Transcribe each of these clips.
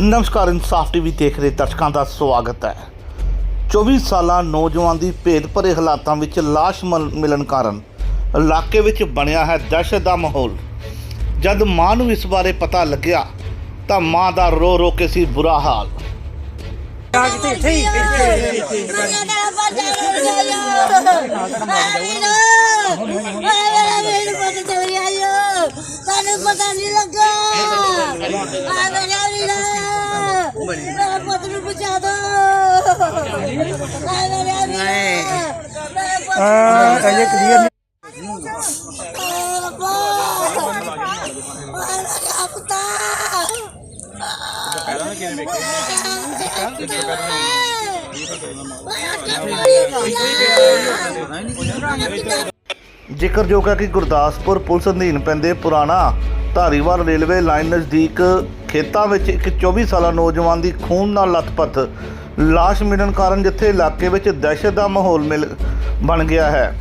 ਨਮਸਕਾਰ, ਇਨਸਾਫ ਟੀਵੀ ਦੇਖ ਰਹੇ ਦਰਸ਼ਕਾਂ ਦਾ ਸਵਾਗਤ ਹੈ। 24 ਸਾਲਾ ਨੌਜਵਾਨ ਦੀ ਭੇਦ ਭਰੇ ਹਾਲਾਤਾਂ ਵਿੱਚ ਲਾਸ਼ ਮਲ- ਮਿਲਣ ਕਾਰਨ ਇਲਾਕੇ ਵਿੱਚ ਬਣਿਆ ਹੈ ਦਹਿਸ਼ਤ ਦਾ ਮਾਹੌਲ। ਜਦ ਮਾਂ ਨੂੰ ਇਸ ਬਾਰੇ ਪਤਾ ਲੱਗਿਆ, ਤਾਂ ਮਾਂ ਦਾ ਰੋ ਰੋ ਕੇ ਸੀ ਬੁਰਾ ਹਾਲ। ਸਾਨੂੰ ਪਤਾ ਨਹੀਂ ਲੱਗਾ ਆ ਮੇਰਾ ਵੀਰਾ ਮੇਰਾ ਪੁੱਤ ਨੂੰ ਬਚਾ ਦੋ। ਆ ਮੇਰਾ ਵੀਰਾ ਮੇਰਾ। ਪੁੱਤ ਹਾਂ ਇਹ ਕਲੀਅਰ ਜ਼ਿਕਰਯੋਗ ਹੈ ਕਿ ਗੁਰਦਾਸਪੁਰ ਪੁਲਿਸ ਅਧੀਨ ਪੈਂਦੇ ਪੁਰਾਣਾ ਧਾਰੀਵਾਲ ਰੇਲਵੇ ਲਾਈਨ ਨਜ਼ਦੀਕ ਖੇਤਾਂ ਵਿੱਚ ਇੱਕ 24 ਸਾਲਾ ਨੌਜਵਾਨ ਦੀ ਖੂਨ ਨਾਲ ਲੱਥਪੱਥ ਲਾਸ਼ ਮਿਲਣ ਕਾਰਨ ਜਿੱਥੇ ਇਲਾਕੇ ਵਿੱਚ ਦਹਿਸ਼ਤ ਦਾ ਮਾਹੌਲ ਮਿਲ ਬਣ ਗਿਆ ਹੈ।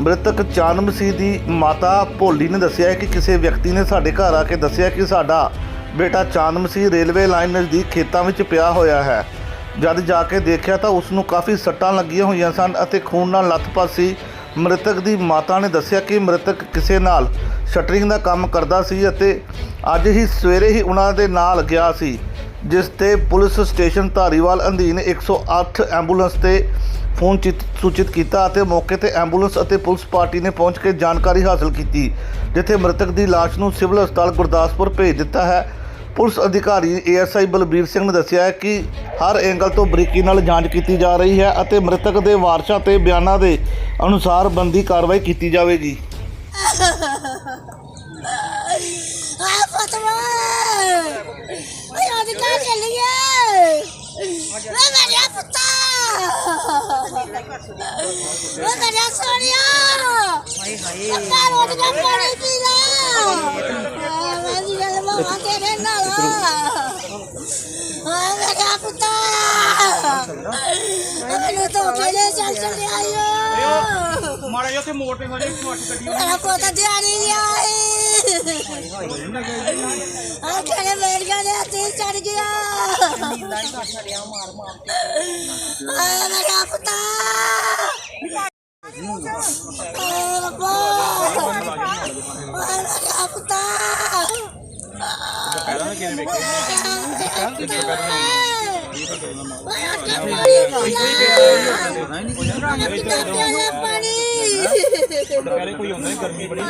ਮ੍ਰਿਤਕ ਚਾਂਦ ਸੀ ਦੀ ਮਾਤਾ ਭੋਲੀ ਨੇ ਦੱਸਿਆ ਹੈ ਕਿ ਕਿਸੇ ਵਿਅਕਤੀ ਨੇ ਸਾਡੇ ਘਰ ਆ ਕੇ ਦੱਸਿਆ ਕਿ ਸਾਡਾ ਬੇਟਾ ਚਾਂਦ ਸੀ ਰੇਲਵੇ ਲਾਈਨ ਨਜ਼ਦੀਕ ਖੇਤਾਂ ਵਿੱਚ ਪਿਆ ਹੋਇਆ ਹੈ। ਜਦ ਜਾ ਕੇ ਦੇਖਿਆ ਤਾਂ ਉਸ ਨੂੰ ਕਾਫੀ ਸੱਟਾਂ ਲੱਗੀਆਂ ਹੋਈਆਂ ਸਨ ਅਤੇ ਖੂਨ ਨਾਲ ਲੱਥਪੱਥ ਸੀ। ਮ੍ਰਿਤਕ ਦੀ ਮਾਤਾ ਨੇ ਦੱਸਿਆ ਕਿ ਮ੍ਰਿਤਕ ਕਿਸੇ ਨਾਲ ਸ਼ਟਰਿੰਗ ਦਾ ਕੰਮ ਕਰਦਾ ਸੀ ਅਤੇ ਅੱਜ ਹੀ ਸਵੇਰੇ ਹੀ ਉਹਨਾਂ ਦੇ ਨਾਲ ਗਿਆ ਸੀ, ਜਿਸ ਤੇ ਪੁਲਿਸ ਸਟੇਸ਼ਨ ਧਾਰੀਵਾਲ ਅਧੀਨ 108 ਐਂਬੂਲੈਂਸ ਤੇ ਫੋਨ ਚਿਤ- ਸੂਚਿਤ ਕੀਤਾ ਅਤੇ ਮੌਕੇ ਤੇ ਐਂਬੂਲੈਂਸ ਅਤੇ ਪੁਲਿਸ ਪਾਰਟੀ ਨੇ ਪਹੁੰਚ ਕੇ ਜਾਣਕਾਰੀ ਹਾਸਲ ਕੀਤੀ, ਜਿੱਥੇ ਮ੍ਰਿਤਕ ਦੀ ਲਾਸ਼ ਨੂੰ ਸਿਵਲ ਹਸਪਤਾਲ ਗੁਰਦਾਸਪੁਰ ਭੇਜ ਦਿੱਤਾ ਹੈ। ਪੁਲਿਸ ਅਧਿਕਾਰੀ ਏਐਸਆਈ ਬਲਬੀਰ ਸਿੰਘ ਨੇ ਦੱਸਿਆ ਕਿ ਹਰ ਐਂਗਲ ਤੋਂ ਬਰੀਕੀ ਨਾਲ ਜਾਂਚ ਕੀਤੀ ਜਾ ਰਹੀ ਹੈ ਅਤੇ ਮ੍ਰਿਤਕ ਦੇ ਵਾਰਸਾਂ ਤੇ ਬਿਆਨਾਂ ਦੇ ਅਨੁਸਾਰ ਬੰਦੀ ਕਾਰਵਾਈ ਕੀਤੀ ਜਾਵੇਗੀ। ਆ ਫਤਵਾ ਓਏ ਅੱਜ ਕਾ ਚੱਲ ਗਿਆ ਮੈਂ ਮੇਰਾ ਪੁੱਤਾ ਮੈਂ ਮੇਰਾ ਸੋਨਿਆ ਹਾਏ ਹਾਏ। ਅੱਕਾ ਰੋਟ ਦਾ ਪਾਣੀ ਪੀ ਲਾ। ਮੈਂ ਜੀ ਗੱਲ ਮਾਂ ਤੇਰੇ ਨਾਲ ਆ ਮੇਰਾ ਪੁੱਤਾ। ਮੈਨੂੰ ਤਾਂ ਕਿਹਨੇ ਚੱਲ ਚੱਲ ਆਇਓ ਮਾੜਾ ਜਿਹਾ ਉੱਥੇ ਮੋੜ ਤੇ ਹੋ ਜਾਏ ਇੱਕ ਅੱਠ ਗੱਡੀ ਮੇਰਾ ਪੁੱਤ ਦਿਹਾੜੀ ਨਹੀਂ ਆਈ ਆ ਕਿਹੜੇ ਮੇਰ ਗਿਆ। ਨੇ ਤੇ ਚੜ ਗਿਆ ਆ ਮੇਰਾ ਪੁੱਤ। ਆ ਰੱਬਾ ਆ ਮੇਰਾ ਪੁੱਤ ਪਾਣੀ ਕੋਈ ਹੁੰਦਾ ਨਹੀਂ ਗਰਮੀ ਬੜੀ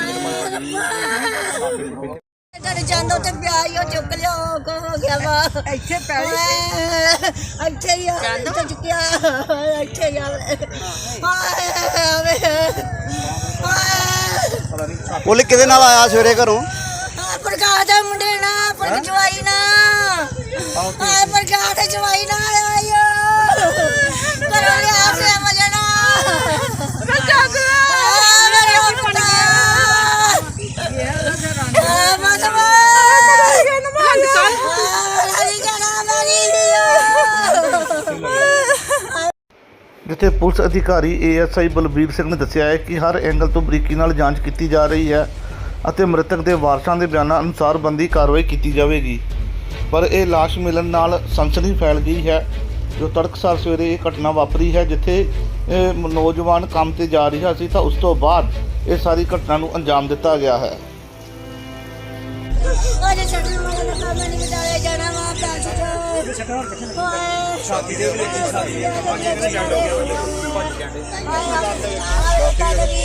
ਤੇਰੇ ਜਾਂਦੋ ਤੇ ਪਿਆ ਹੀ ਉਹ ਚੁੱਕ ਲਿਓ ਕੋ ਹੋ ਗਿਆ ਵਾ? ਇੱਥੇ ਪੈ ਇੱਥੇ ਹੀ ਆ ਇੱਥੇ ਚੁੱਕਿਆ ਇੱਥੇ ਹੀ ਆ। ਹਾਏ ਹਾਏ ਹਾਏ ਬੋਲੇ ਕਿਹਦੇ ਨਾਲ ਆਇਆ ਸਵੇਰੇ ਘਰੋਂ? ਦੇ ਜਵਾਈ ਨਾ ਆਇਓ ਕਰੋ ਲਿਆ ਸੇ ਮਜਣਾ ਮੇਰੇ ਜਿੱਥੇ ਪੁਲਿਸ ਅਧਿਕਾਰੀ ਏਐਸਆਈ ਬਲਬੀਰ ਸਿੰਘ ਨੇ ਦੱਸਿਆ ਹੈ ਕਿ ਹਰ ਐਂਗਲ ਤੋਂ ਬਰੀਕੀ ਨਾਲ ਜਾਂਚ ਕੀਤੀ ਜਾ ਰਹੀ ਹੈ ਅਤੇ ਮ੍ਰਿਤਕ ਦੇ ਵਾਰਸਾਂ ਦੇ ਬਿਆਨਾਂ ਅਨੁਸਾਰ ਬੰਦੀ ਕਾਰਵਾਈ ਕੀਤੀ ਜਾਵੇਗੀ। ਪਰ ਇਹ ਲਾਸ਼ ਮਿਲਣ ਨਾਲ ਸਨਸਨੀ ਫੈਲ ਗਈ ਹੈ ਜੋ ਤੜਕਸਾਰ ਸਵੇਰੇ ਇਹ ਘਟਨਾ ਵਾਪਰੀ ਹੈ ਜਿੱਥੇ ਇਹ ਮ- ਨੌਜਵਾਨ ਕੰਮ ਤੇ ਜਾ ਰਿਹਾ ਸੀ ਤਾਂ ਉਸ ਤੋਂ ਬਾਅਦ ਇਹ ਸਾਰੀ ਘਟਨਾ ਨੂੰ ਅੰਜਾਮ ਦਿੱਤਾ ਗਿਆ ਹੈ। ਅਜੇ ਛੱਡਣ ਵਾਲੇ ਦਾ ਕੰਮ ਨਹੀਂ ਬਚਾਇਆ ਜਾਣਾ ਵਾ ਪੈਸੇ ਜੋ ਸ਼ਾਦੀ ਦੇ ਵਿੱਚ ਸ਼ਾਦੀ ਦੇ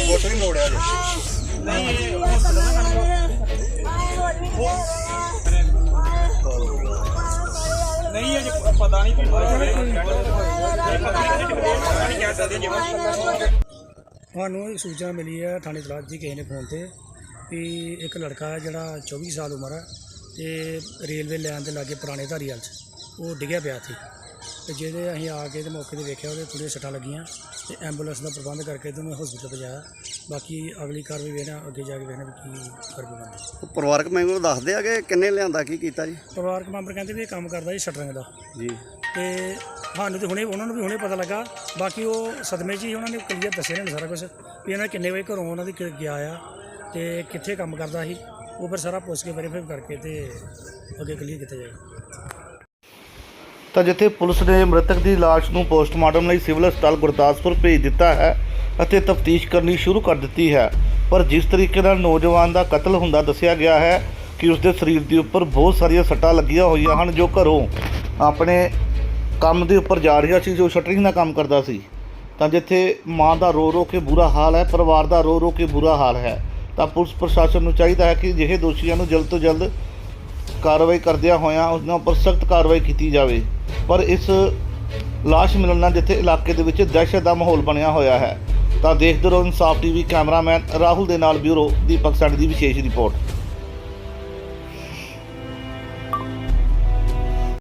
ਵਿੱਚ ਨਹੀਂ ਮੋੜਿਆ ਨਹੀਂ ਅਜੇ ਪਤਾ ਨਹੀਂ ਤੁਹਾਨੂੰ ਇੱਕ ਸੂਚਨਾ ਮਿਲੀ ਹੈ, ਥਾਣੇ ਤਲਾਕ ਜੀ ਕਿਸੇ ਨੇ ਫੋਨ ਤੇ ਵੀ ਇੱਕ ਲੜਕਾ ਹੈ ਜਿਹੜਾ 24 ਸਾਲ ਉਮਰ ਹੈ ਤੇ ਰੇਲਵੇ ਲਾਈਨ ਦੇ ਲਾਗੇ ਪੁਰਾਣੇ ਧਾਰੀਵਾਲ 'ਚ, ਉਹ ਡਿੱਗਿਆ ਪਿਆ ਸੀ ਤੇ ਜਿਹਦੇ ਅਸੀਂ ਆ ਕੇ ਤੇ ਮੌਕੇ ਤੇ ਵੇਖਿਆ ਉਹਦੇ ਥੋੜ੍ਹੀਆਂ ਸੱਟਾਂ ਲੱਗੀਆਂ ਤੇ ਐਂਬੂਲੈਂਸ ਦਾ ਪ੍ਰਬੰਧ ਕਰਕੇ ਤੇ ਉਹਨੂੰ ਹਸਪੀਟਲ ਪਹੁੰਚਾਇਆ ਬਾਕੀ ਅਗਲੀ ਕਾਰਵਾਈ ਵੇਖਣਾ ਅੱਗੇ ਜਾ ਕੇ ਵੇਖਣਾ ਵੀ ਕੀ ਕਰਨੀ ਬਣਦੀ ਪਰਿਵਾਰਕ ਮੈਂਬਰ ਦੱਸਦੇ ਆ ਕਿ ਕਿੰਨੇ ਲਿਆਂਦਾ ਕੀ ਕੀਤਾ ਜੀ? ਪਰਿਵਾਰਕ ਮੈਂਬਰ ਕਹਿੰਦੇ ਵੀ ਇਹ ਕੰਮ ਕਰਦਾ ਜੀ ਸ਼ਟਰਿੰਗ ਦਾ। ਜੀ। ਤੇ ਸਾਨੂੰ ਤੇ ਹੁਣੇ ਉਹਨਾਂ ਨੂੰ ਵੀ ਹੁਣੇ ਪਤਾ ਲੱਗਾ। ਬਾਕੀ ਉਹ ਸਦਮੇ 'ਚ ਹੀ ਉਹਨਾਂ ਨੇ ਕਲੀਅਰ ਦੱਸਿਆ ਨੇ ਸਾਰਾ ਕੁਝ ਵੀ ਇਹਨਾਂ ਕਿੰਨੇ ਵਜੇ ਘਰੋਂ ਉਹਨਾਂ ਦੀ ਕਿ- ਗਿਆ ਆ ਤੇ ਕਿੱਥੇ ਕੰਮ ਕਰਦਾ ਸੀ। ਉਹ ਫਿਰ ਸਾਰਾ ਪੁੱਛ ਕੇ ਵੈਰੀਫਾਈ ਕਰਕੇ ਤੇ ਅੱਗੇ ਕਲੀਅਰ ਕੀਤਾ ਜਾਏਗਾ। ਤਾਂ ਜਿੱਥੇ ਪੁਲਿਸ ਨੇ ਮ੍ਰਿਤਕ ਦੀ ਲਾਸ਼ ਨੂੰ ਪੋਸਟਮਾਰਟਮ ਲਈ ਸਿਵਲ ਹਸਪਤਾਲ ਗੁਰਦਾਸਪੁਰ ਭੇਜ ਦਿੱਤਾ ਹੈ ਅਤੇ ਤਫਤੀਸ਼ ਕਰਨੀ ਸ਼ੁਰੂ ਕਰ ਦਿੱਤੀ ਹੈ। ਪਰ ਜਿਸ ਤਰੀਕੇ ਨਾਲ ਨੌਜਵਾਨ ਦਾ ਕਤਲ ਹੁੰਦਾ ਦੱਸਿਆ ਗਿਆ ਹੈ ਕਿ ਉਸ ਦੇ ਸਰੀਰ ਦੇ ਉੱਪਰ ਬਹੁਤ ਸਾਰੀਆਂ ਸੱਟਾਂ ਲੱਗੀਆਂ ਹੋਈਆਂ ਹਨ ਜੋ ਘਰੋਂ ਆਪਣੇ ਕੰਮ ਦੇ ਉੱਪਰ ਜਾ ਰਿਹਾ ਸੀ, ਜੋ ਸ਼ਟਰਿੰਗ ਦਾ ਕੰਮ ਕਰਦਾ ਸੀ। ਤਾਂ ਜਿੱਥੇ ਮਾਂ ਦਾ ਰੋ ਰੋ ਕੇ ਬੁਰਾ ਹਾਲ ਹੈ, ਪਰਿਵਾਰ ਦਾ ਰੋ ਰੋ ਕੇ ਬੁਰਾ ਹਾਲ ਹੈ, ਤਾਂ ਪੁਲਿਸ ਪ੍ਰਸ਼ਾਸਨ ਨੂੰ ਚਾਹੀਦਾ ਹੈ ਕਿ ਅਜਿਹੇ ਦੋਸ਼ੀਆਂ ਨੂੰ ਜਲਦ ਤੋਂ ਜਲਦ ਕਾਰਵਾਈ ਕਰਦਿਆਂ ਹੋਇਆਂ ਉਹਨਾਂ ਉੱਪਰ ਸਖਤ ਕਾਰਵਾਈ ਕੀਤੀ ਜਾਵੇ। ਪਰ ਇਸ ਲਾਸ਼ ਮਿਲਣ ਨਾਲ ਜਿੱਥੇ ਇਲਾਕੇ ਦੇ ਵਿੱਚ ਦਹਿਸ਼ਤ ਦਾ ਮਾਹੌਲ ਬਣਿਆ ਹੋਇਆ ਹੈ, ਤਾਂ ਦੇਖਦੇ ਰਹੋ ਇਨਸਾਫ ਟੀਵੀ ਕੈਮਰਾਮੈਨ ਰਾਹੁਲ ਦੇ ਨਾਲ ਬਿਊਰੋ ਦੀਪਕ ਸੈਣੀ ਦੀ ਵਿਸ਼ੇਸ਼ ਰਿਪੋਰਟ।